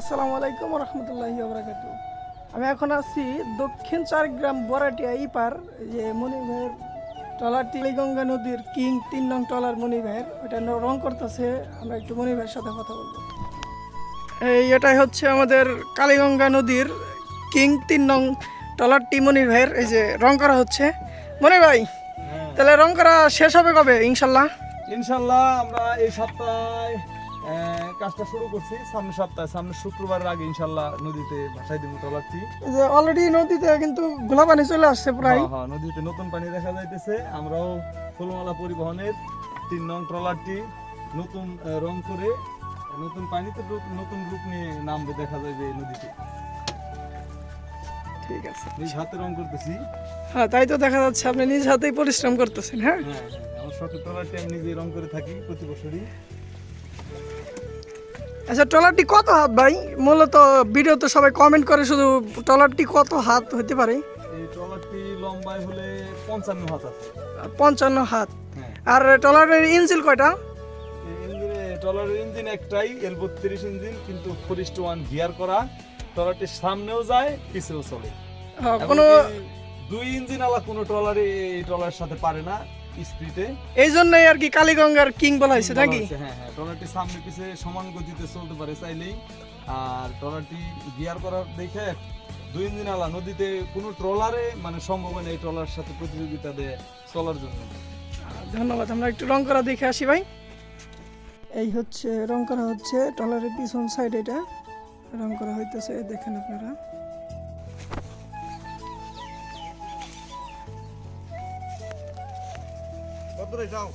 আসসালামু আলাইকুম রহমতুল্লাহি বারাকাতু আমি এখন আছি দক্ষিণ চারগ্রাম বরাটিয়া ইপার যে মনি ভাইয়ের ট্রলার গঙ্গা নদীর কিং তিন নং ট্রলার মনি ভাইয়ের ওটা রং করতেছে আমরা একটু মনি ভাইয়ের সাথে কথা বলব। এই এটাই হচ্ছে আমাদের কালীগঙ্গা নদীর কিং তিন নং ট্রলারটি মনির ভাইয়ের এই যে রং করা হচ্ছে। মনি ভাই তাহলে রং করা শেষ হবে কবে ইনশাল্লাহ? ইনশাল্লাহ আমরা এই সপ্তাহে কাজটা শুরু করছি। সামনের সপ্তাহে সামনের শুক্রবারের আগে ইনশাল্লাহ নদীতে ভাসাই দিব ট্রলারটি যে অলরেডি নদীতে কিন্তু গোলা পানি চলে আসছে প্রায়। হ্যাঁ, হ্যাঁ, নদীতে নতুন পানি দেখা যাইতেছে। আমরাও ফুলমালা পরিবহনের তিন নং ট্রলারটি নতুন রং করে নতুন পানিতে নতুন রূপ নিয়ে নামবে দেখা যাবে নদীতে। ঠিক আছে। নিজ হাতে রং করতেছি। হ্যাঁ তাই তো দেখা যাচ্ছে আপনি নিজ হাতেই পরিশ্রম করতেছেন হ্যাঁ? হ্যাঁ হ্যাঁ, আমার শখের ট্রলারটি আমি নিজেই রং করে থাকি প্রতি বছরই। আচ্ছা ট্রলারটি কত হাত ভাই? মূলত ভিডিও তো সবাই কমেন্ট করে শুধু ট্রলারটি কত হাত হতে পারে? এই ট্রলারটি লম্বায় হলে পঞ্চান্ন হাত পঞ্চান্ন হাত। হ্যাঁ। আর ট্রলারের ইঞ্জিল কয়টা? ইঞ্জিনে ট্রলারের ইঞ্জিন একটাই এল বত্রিশ ইঞ্জিন কিন্তু ফরিস্ট ওয়ান গিয়ার করা। ট্রলারটির সামনেও যায় পিছেও চলে। হ্যাঁ, কোনো দুই ইঞ্জিন আলা কোনো ট্রলারে এই ট্রলারের সাথে পারে না। স্পিডে। এই জন্যই আর কি কালীগঙ্গার কিং বলা হয়েছে নাকি? হ্যাঁ হ্যাঁ ট্রলারটি সামনে পিছে সমান গতিতে চলতে পারে চাইলেই। আর ট্রলারটি গিয়ার করার দেখে দুই ইঞ্জিন আলা নদীতে কোনো ট্রলারে মানে সম্ভব হয় না এই ট্রলার সাথে প্রতিযোগিতা দেয় চলার জন্য। ধন্যবাদ আমরা একটু রং করা দেখে আসি ভাই। এই হচ্ছে রং করা হচ্ছে ট্রলারের পিছন সাইড এটা। রং করা হইতেছে দেখেন আপনারা। Abdurajal.